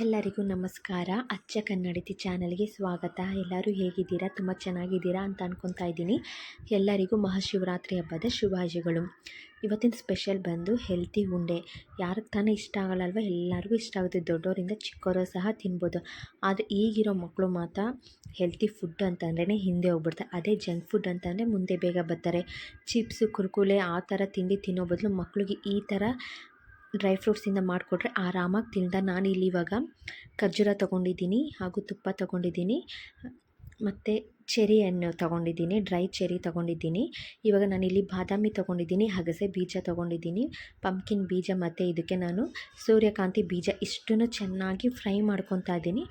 ಎಲ್ಲರಿಗೂ ನಮಸ್ಕಾರ. ಅಚ್ಚ ಕನ್ನಡತಿ ಚಾನಲ್ಗೆ ಸ್ವಾಗತ. ಎಲ್ಲರೂ ಹೇಗಿದ್ದೀರಾ? ತುಂಬ ಚೆನ್ನಾಗಿದ್ದೀರಾ ಅಂತ ಅನ್ಕೊತಾ ಇದ್ದೀನಿ. ಎಲ್ಲರಿಗೂ ಮಹಾಶಿವರಾತ್ರಿ ಹಬ್ಬದ ಶುಭಾಶಯಗಳು. ಇವತ್ತಿನ ಸ್ಪೆಷಲ್ ಬಂದು ಹೆಲ್ತಿ ಉಂಡೆ. ಯಾರಿಗೆ ತಾನೇ ಇಷ್ಟ ಆಗಲ್ಲಲ್ವ? ಎಲ್ಲರಿಗೂ ಇಷ್ಟ ಆಗುತ್ತೆ. ದೊಡ್ಡವರಿಂದ ಚಿಕ್ಕವರು ಸಹ ತಿನ್ಬೋದು. ಆದರೆ ಈಗಿರೋ ಮಕ್ಕಳು ಮಾತ್ರ ಹೆಲ್ತಿ ಫುಡ್ ಅಂತಂದ್ರೇ ಹಿಂದೆ ಹೋಗ್ಬಿಡ್ತಾರೆ ಅದೇ ಜಂಕ್ ಫುಡ್ ಅಂತಂದರೆ ಮುಂದೆ ಬೇಗ ಬರ್ತಾರೆ. ಚಿಪ್ಸು, ಕುರ್ಕುರೆ ಆ ಥರ ತಿಂಡಿ ತಿನ್ನೋ ಬದಲು ಮಕ್ಕಳಿಗೆ ಈ ಥರ ಡ್ರೈ ಫ್ರೂಟ್ಸಿಂದ ಮಾಡಿಕೊಟ್ರೆ ಆರಾಮಾಗಿ ತಿಂದ. ನಾನಿಲ್ಲಿ ಇವಾಗ ಖರ್ಜೂರ ತೊಗೊಂಡಿದ್ದೀನಿ ಹಾಗೂ ತುಪ್ಪ ತೊಗೊಂಡಿದ್ದೀನಿ. ಮತ್ತು ಚೆರಿ ಹಣ್ಣು ತೊಗೊಂಡಿದ್ದೀನಿ, ಡ್ರೈ ಚೆರಿ ತೊಗೊಂಡಿದ್ದೀನಿ. ಇವಾಗ ನಾನು ಇಲ್ಲಿ ಬಾದಾಮಿ ತೊಗೊಂಡಿದ್ದೀನಿ ಅಗಸೆ ಬೀಜ ತೊಗೊಂಡಿದ್ದೀನಿ, ಪಂಪ್ಕಿನ್ ಬೀಜ ಮತ್ತು ಇದಕ್ಕೆ ನಾನು ಸೂರ್ಯಕಾಂತಿ ಬೀಜ ಇಷ್ಟನ್ನು ಚೆನ್ನಾಗಿ ಫ್ರೈ ಮಾಡ್ಕೊತಾ ಇದ್ದೀನಿ.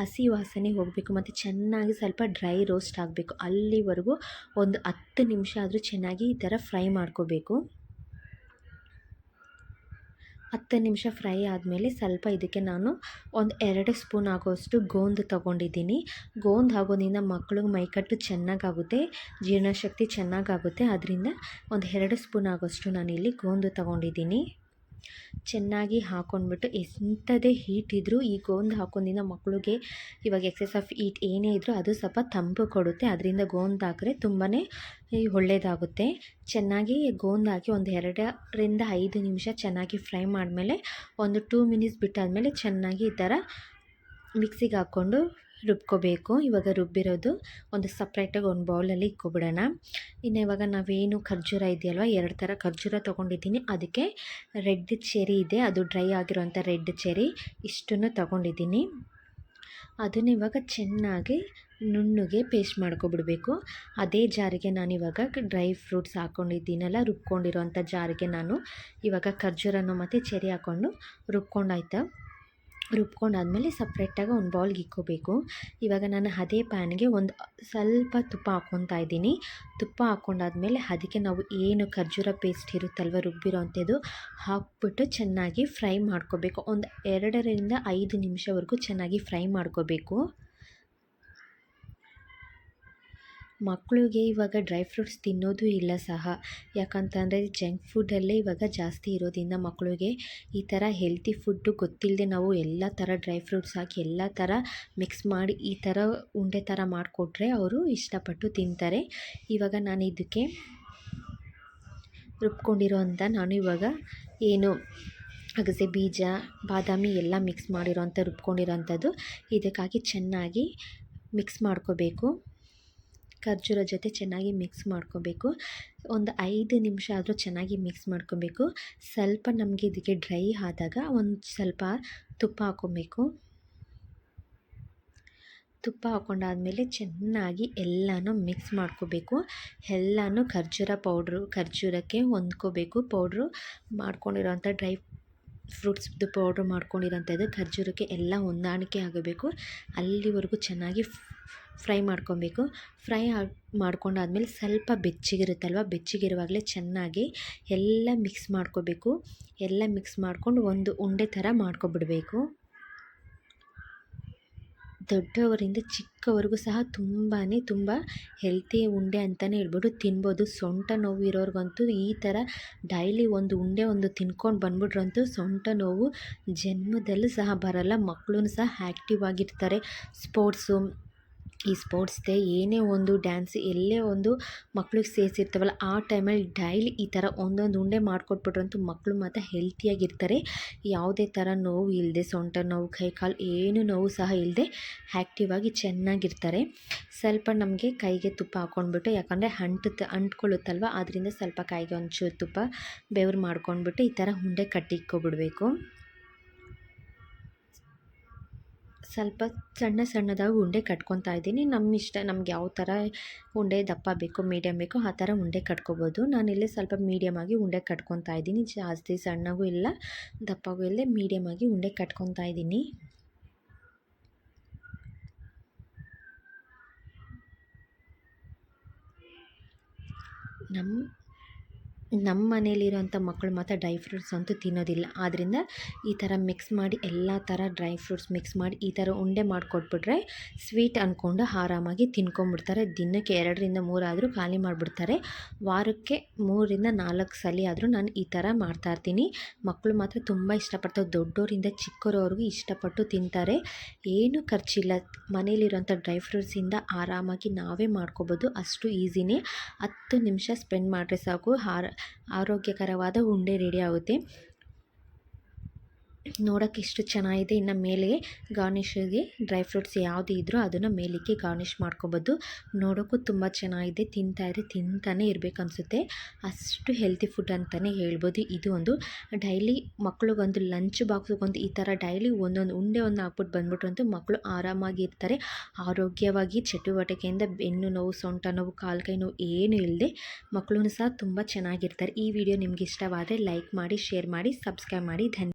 ಹಸಿ ವಾಸನೆ ಹೋಗಬೇಕು ಮತ್ತು ಚೆನ್ನಾಗಿ ಸ್ವಲ್ಪ ಡ್ರೈ ರೋಸ್ಟ್ ಆಗಬೇಕು. ಅಲ್ಲಿವರೆಗೂ ಒಂದು ಹತ್ತು ನಿಮಿಷ ಆದರೂ ಚೆನ್ನಾಗಿ ಈ ಥರ ಫ್ರೈ ಮಾಡ್ಕೋಬೇಕು. ಹತ್ತು ನಿಮಿಷ ಫ್ರೈ ಆದಮೇಲೆ ಸ್ವಲ್ಪ ಇದಕ್ಕೆ ನಾನು ಒಂದು ಎರಡು ಸ್ಪೂನ್ ಆಗೋಷ್ಟು ಗೋಂದು ತೊಗೊಂಡಿದ್ದೀನಿ. ಗೋಂದು ಆಗೋದ್ರಿಂದ ಮಕ್ಕಳಿಗೆ ಮೈಕಟ್ಟು ಚೆನ್ನಾಗಾಗುತ್ತೆ, ಜೀರ್ಣಶಕ್ತಿ ಚೆನ್ನಾಗಾಗುತ್ತೆ. ಅದರಿಂದ ಒಂದು ಎರಡು ಸ್ಪೂನ್ ಆಗೋಷ್ಟು ನಾನಿಲ್ಲಿ ಗೋಂದು ತೊಗೊಂಡಿದ್ದೀನಿ. ಚೆನ್ನಾಗಿ ಹಾಕ್ಕೊಂಡ್ಬಿಟ್ಟು ಎಂಥದೇ ಹೀಟ್ ಇದ್ದರೂ ಈ ಗೋಂದು ಹಾಕೊಂಡಿನ ಮಕ್ಕಳಿಗೆ ಇವಾಗ ಎಕ್ಸೆಸ್ ಆಫ್ ಹೀಟ್ ಏನೇ ಇದ್ದರೂ ಅದು ಸ್ವಲ್ಪ ತಂಪು ಕೊಡುತ್ತೆ. ಅದರಿಂದ ಗೋಂದು ಹಾಕಿದ್ರೆ ತುಂಬಾ ಒಳ್ಳೆಯದಾಗುತ್ತೆ ಚೆನ್ನಾಗಿ ಗೋಂದು ಹಾಕಿ ಒಂದು ಎರಡರಿಂದ ಐದು ನಿಮಿಷ ಚೆನ್ನಾಗಿ ಫ್ರೈ ಮಾಡಿದ್ಮೇಲೆ ಒಂದು ಟೂ ಮಿನಿಟ್ಸ್ ಬಿಟ್ಟಾದಮೇಲೆ ಚೆನ್ನಾಗಿ ಈ ಥರ ಮಿಕ್ಸಿಗೆ ಹಾಕ್ಕೊಂಡು ರುಬ್ಕೋಬೇಕು. ಇವಾಗ ರುಬ್ಬಿರೋದು ಒಂದು ಸಪ್ರೇಟಾಗಿ ಒಂದು ಬೌಲಲ್ಲಿ ಇಕ್ಕೊಬಿಡೋಣ ಇನ್ನು ಇವಾಗ ನಾವೇನು ಖರ್ಜೂರ ಇದೆಯಲ್ವ, ಎರಡು ಥರ ಖರ್ಜೂರ ತೊಗೊಂಡಿದ್ದೀನಿ. ಅದಕ್ಕೆ ರೆಡ್ ಚೆರಿ ಇದೆ, ಅದು ಡ್ರೈ ಆಗಿರೋಂಥ ರೆಡ್ ಚೆರಿ ಇಷ್ಟನ್ನು ತೊಗೊಂಡಿದ್ದೀನಿ. ಅದನ್ನು ಇವಾಗ ಚೆನ್ನಾಗಿ ನುಣ್ಣಗೆ ಪೇಸ್ಟ್ ಮಾಡ್ಕೊಬಿಡಬೇಕು. ಅದೇ ಜಾರಿಗೆ ನಾನಿವಾಗ ಡ್ರೈ ಫ್ರೂಟ್ಸ್ ಹಾಕ್ಕೊಂಡಿದ್ದೀನಲ್ಲ ರುಬ್ಕೊಂಡಿರೋಂಥ ಜಾರಿಗೆ ನಾನು ಇವಾಗ ಖರ್ಜೂರನ್ನು ಮತ್ತು ಚೆರಿ ಹಾಕ್ಕೊಂಡು ರುಬ್ಕೊಂಡಾಯ್ತು? ರುಬ್ಕೊಂಡಾದ್ಮೇಲೆ ಸಪ್ರೇಟಾಗಿ ಒಂದು ಬೌಲ್ಗೆ ಇಕ್ಕೋಬೇಕು. ಇವಾಗ ನಾನು ಅದೇ ಪ್ಯಾನ್ಗೆ ಒಂದು ಸ್ವಲ್ಪ ತುಪ್ಪ ಹಾಕ್ಕೊತಾ ಇದ್ದೀನಿ. ತುಪ್ಪ ಹಾಕ್ಕೊಂಡಾದ್ಮೇಲೆ ಅದಕ್ಕೆ ನಾವು ಏನು ಖರ್ಜೂರ ಪೇಸ್ಟ್ ಇರುತ್ತಲ್ವ ರುಬ್ಬಿರೋ ಅಂಥದ್ದು ಹಾಕ್ಬಿಟ್ಟು ಚೆನ್ನಾಗಿ ಫ್ರೈ ಮಾಡ್ಕೋಬೇಕು. ಒಂದು ಎರಡರಿಂದ ಐದು ನಿಮಿಷವರೆಗೂ ಚೆನ್ನಾಗಿ ಫ್ರೈ ಮಾಡ್ಕೋಬೇಕು. ಮಕ್ಕಳಿಗೆ ಇವಾಗ ಡ್ರೈ ಫ್ರೂಟ್ಸ್ ತಿನ್ನೋದು ಇಲ್ಲ ಸಹ. ಯಾಕಂತಂದರೆ ಜಂಕ್ ಫುಡ್ಡಲ್ಲೇ ಇವಾಗ ಜಾಸ್ತಿ ಇರೋದ್ರಿಂದ ಮಕ್ಕಳಿಗೆ ಈ ಥರ ಹೆಲ್ತಿ ಫುಡ್ಡು ಗೊತ್ತಿಲ್ಲದೆ ನಾವು ಎಲ್ಲ ಥರ ಡ್ರೈ ಫ್ರೂಟ್ಸ್ ಹಾಕಿ ಎಲ್ಲ ಥರ ಮಿಕ್ಸ್ ಮಾಡಿ ಈ ಥರ ಉಂಡೆ ಥರ ಮಾಡಿಕೊಟ್ರೆ ಅವರು ಇಷ್ಟಪಟ್ಟು ತಿಂತಾರೆ. ಇವಾಗ ನಾನು ಇದಕ್ಕೆ ರುಬ್ಕೊಂಡಿರೋ ನಾನು ಇವಾಗ ಏನು ಅಗಸೆ ಬೀಜ, ಬಾದಾಮಿ ಎಲ್ಲ ಮಿಕ್ಸ್ ಮಾಡಿರೋಂಥ ಅಂಥ ರುಬ್ಕೊಂಡಿರೋ ಅಂಥದ್ದು. ಇದಕ್ಕಾಗಿ ಚೆನ್ನಾಗಿ ಮಿಕ್ಸ್ ಮಾಡ್ಕೋಬೇಕು. ಖರ್ಜೂರ ಜೊತೆ ಚೆನ್ನಾಗಿ ಮಿಕ್ಸ್ ಮಾಡ್ಕೋಬೇಕು. ಒಂದು ಐದು ನಿಮಿಷ ಆದರೂ ಚೆನ್ನಾಗಿ ಮಿಕ್ಸ್ ಮಾಡ್ಕೊಬೇಕು. ಸ್ವಲ್ಪ ನಮಗೆ ಇದಕ್ಕೆ ಡ್ರೈ ಆದಾಗ ಒಂದು ಸ್ವಲ್ಪ ತುಪ್ಪ ಹಾಕ್ಕೊಬೇಕು ತುಪ್ಪ ಹಾಕ್ಕೊಂಡಾದಮೇಲೆ ಚೆನ್ನಾಗಿ ಎಲ್ಲನೂ ಮಿಕ್ಸ್ ಮಾಡ್ಕೋಬೇಕು. ಎಲ್ಲನೂ ಖರ್ಜೂರ ಪೌಡ್ರು ಖರ್ಜೂರಕ್ಕೆ ಹೊಂದ್ಕೋಬೇಕು. ಪೌಡ್ರು ಮಾಡ್ಕೊಂಡಿರೋಂಥ ಡ್ರೈ ಫ್ರೂಟ್ಸ್ದು ಪೌಡ್ರು ಮಾಡ್ಕೊಂಡಿರೋಂಥದ್ದು ಖರ್ಜೂರಕ್ಕೆ ಎಲ್ಲ ಹೊಂದಾಣಿಕೆ ಆಗಬೇಕು. ಅಲ್ಲಿವರೆಗೂ ಚೆನ್ನಾಗಿ ಫ್ರೈ ಮಾಡ್ಕೊಬೇಕು. ಫ್ರೈ ಮಾಡ್ಕೊಂಡಾದ್ಮೇಲೆ ಸ್ವಲ್ಪ ಬೆಚ್ಚಗಿರುತ್ತಲ್ವ? ಬೆಚ್ಚಗಿರುವಾಗಲೇ ಚೆನ್ನಾಗಿ ಎಲ್ಲ ಮಿಕ್ಸ್ ಮಾಡ್ಕೋಬೇಕು. ಎಲ್ಲ ಮಿಕ್ಸ್ ಮಾಡ್ಕೊಂಡು ಒಂದು ಉಂಡೆ ಥರ ಮಾಡ್ಕೊಬಿಡಬೇಕು. ದೊಡ್ಡವರಿಂದ ಚಿಕ್ಕವರೆಗೂ ಸಹ ತುಂಬಾ ತುಂಬ ಹೆಲ್ತಿ ಉಂಡೆ ಅಂತಲೇ ಹೇಳ್ಬೋದು. ತಿನ್ಬೋದು. ಸೊಂಟ ನೋವು ಇರೋರಿಗಂತೂ ಈ ಥರ ಡೈಲಿ ಒಂದು ಉಂಡೆ ಒಂದು ತಿನ್ಕೊಂಡು ಬಂದ್ಬಿಟ್ರಂತೂ ಸೊಂಟ ನೋವು ಜನ್ಮದಲ್ಲೂ ಸಹ ಬರಲ್ಲ. ಮಕ್ಕಳೂ ಸಹ ಆ್ಯಕ್ಟಿವ್ ಆಗಿರ್ತಾರೆ. ಸ್ಪೋರ್ಟ್ಸು ಈ ಸ್ಪೋರ್ಟ್ಸ್ ಡೇ ಏನೇ ಒಂದು ಡ್ಯಾನ್ಸ್, ಎಲ್ಲೇ ಒಂದು ಮಕ್ಳಿಗೆ ಸೇರಿಸಿರ್ತಾವಲ್ಲ, ಆ ಟೈಮಲ್ಲಿ ಡೈಲಿ ಈ ಥರ ಒಂದೊಂದು ಉಂಡೆ ಮಾಡಿಕೊಟ್ಬಿಟ್ರಂತೂ ಮಕ್ಕಳು ಮಾತ್ರ ಹೆಲ್ತಿಯಾಗಿರ್ತಾರೆ. ಯಾವುದೇ ಥರ ನೋವು ಇಲ್ಲದೆ ಸೊಂಟ ನೋವು, ಕೈ ಕಾಲು ಏನು ನೋವು ಸಹ ಇಲ್ಲದೆ ಆ್ಯಕ್ಟಿವ್ ಆಗಿ ಚೆನ್ನಾಗಿರ್ತಾರೆ. ಸ್ವಲ್ಪ ನಮಗೆ ಕೈಗೆ ತುಪ್ಪ ಹಾಕ್ಕೊಂಡ್ಬಿಟ್ಟು ಯಾಕಂದರೆ ಅಂಟುತ್ತೆ ಅಂಟ್ಕೊಳ್ಳುತ್ತಲ್ವ ಆದ್ದರಿಂದ ಸ್ವಲ್ಪ ಕೈಗೆ ಒಂಚೂರು ತುಪ್ಪ ಬೆವ್ರು ಮಾಡ್ಕೊಂಡ್ಬಿಟ್ಟು ಈ ಥರ ಉಂಡೆ ಕಟ್ಟಿಕ್ಕೊಬಿಡ್ಬೇಕು ಸ್ವಲ್ಪ ಸಣ್ಣ ಸಣ್ಣದಾಗಿ ಉಂಡೆ ಕಟ್ಕೊತಾ ಇದ್ದೀನಿ. ನಮ್ಮ ಇಷ್ಟ, ನಮ್ಗೆ ಯಾವ ಥರ ಉಂಡೆ ದಪ್ಪ ಬೇಕು ಮೀಡಿಯಮ್ ಬೇಕು, ಆ ಥರ ಉಂಡೆ ಕಟ್ಕೋಬೋದು. ನಾನಿಲ್ಲಿ ಸ್ವಲ್ಪ ಮೀಡಿಯಮಾಗಿ ಉಂಡೆ ಕಟ್ಕೊತಾ ಇದ್ದೀನಿ. ಜಾಸ್ತಿ ಸಣ್ಣಗೂ ಇಲ್ಲ, ದಪ್ಪಗೂ ಇಲ್ಲೇ ಮೀಡಿಯಮ್ ಆಗಿ ಉಂಡೆ ಕಟ್ಕೊತಾ ಇದ್ದೀನಿ. ನಮ್ಮ ನಮ್ಮ ಮನೇಲಿರೋಂಥ ಮಕ್ಕಳು ಮಾತ್ರ ಡ್ರೈ ಫ್ರೂಟ್ಸ್ ಅಂತೂ ತಿನ್ನೋದಿಲ್ಲ. ಆದ್ದರಿಂದ ಈ ಥರ ಮಿಕ್ಸ್ ಮಾಡಿ ಎಲ್ಲ ಥರ ಡ್ರೈ ಫ್ರೂಟ್ಸ್ ಮಿಕ್ಸ್ ಮಾಡಿ ಈ ಥರ ಉಂಡೆ ಮಾಡಿಕೊಟ್ಬಿಟ್ರೆ ಸ್ವೀಟ್ ಅಂದ್ಕೊಂಡು ಆರಾಮಾಗಿ ತಿನ್ಕೊಂಬಿಡ್ತಾರೆ. ದಿನಕ್ಕೆ ಎರಡರಿಂದ ಮೂರಾದರೂ ಖಾಲಿ ಮಾಡಿಬಿಡ್ತಾರೆ. ವಾರಕ್ಕೆ ಮೂರರಿಂದ ನಾಲ್ಕು ಸಲ ಆದರೂ ನಾನು ಈ ಥರ ಮಾಡ್ತಾಯಿರ್ತೀನಿ ಮಕ್ಕಳು ಮಾತ್ರ ತುಂಬ ಇಷ್ಟಪಡ್ತಾರೆ. ದೊಡ್ಡೋರಿಂದ ಚಿಕ್ಕವರವರೆಗೂ ಇಷ್ಟಪಟ್ಟು ತಿಂತಾರೆ. ಏನು ಖರ್ಚಿಲ್ಲ. ಮನೇಲಿರೋಂಥ ಡ್ರೈ ಫ್ರೂಟ್ಸಿಂದ ಆರಾಮಾಗಿ ನಾವೇ ಮಾಡ್ಕೋಬೋದು. ಅಷ್ಟು ಈಸಿನೇ. ಹತ್ತು ನಿಮಿಷ ಸ್ಪೆಂಡ್ ಮಾಡಿದ್ರೆ ಸಾಕು. ಆರ ಆರೋಗ್ಯಕರವಾದ ಉಂಡೆ ರೆಡಿ ಆಗುತ್ತೆ. ನೋಡೋಕ್ಕೆ ಎಷ್ಟು ಚೆನ್ನಾಗಿದೆ. ಇನ್ನು ಮೇಲೆ ಗಾರ್ನಿಷಿಗೆ ಡ್ರೈ ಫ್ರೂಟ್ಸ್ ಯಾವುದು ಇದ್ದರೂ ಅದನ್ನು ಮೇಲಿಕ್ಕೆ ಗಾರ್ನಿಷ್ ಮಾಡ್ಕೋಬೋದು. ನೋಡೋಕ್ಕೂ ತುಂಬ ಚೆನ್ನಾಗಿದೆ. ತಿಂತಾಯಿದ್ರೆ ತಿಂತಾನೆ ಇರಬೇಕು ಅನಿಸುತ್ತೆ. ಅಷ್ಟು ಹೆಲ್ತಿ ಫುಡ್ ಅಂತಲೇ ಹೇಳ್ಬೋದು. ಇದು ಒಂದು ಡೈಲಿ ಮಕ್ಳಿಗೊಂದು ಲಂಚ್ ಬಾಕ್ಸಿಗೊಂದು ಈ ಥರ ಡೈಲಿ ಒಂದೊಂದು ಉಂಡೆ ಒಂದು ಹಾಕ್ಬಿಟ್ಟು ಬಂದ್ಬಿಟ್ರು ಅಂತೂ ಮಕ್ಕಳು ಆರಾಮಾಗಿ ಇರ್ತಾರೆ. ಆರೋಗ್ಯವಾಗಿ ಚಟುವಟಿಕೆಯಿಂದ ಬೆನ್ನು ನೋವು, ಸೊಂಟ ನೋವು, ಕಾಲು ಕೈ ನೋವು ಏನು ಇಲ್ಲದೆ ಮಕ್ಕಳು ಸಹ ತುಂಬ ಚೆನ್ನಾಗಿರ್ತಾರೆ. ಈ ವಿಡಿಯೋ ನಿಮ್ಗೆ ಇಷ್ಟವಾದರೆ ಲೈಕ್ ಮಾಡಿ, ಶೇರ್ ಮಾಡಿ, ಸಬ್ಸ್ಕ್ರೈಬ್ ಮಾಡಿ. ಧನ್ಯ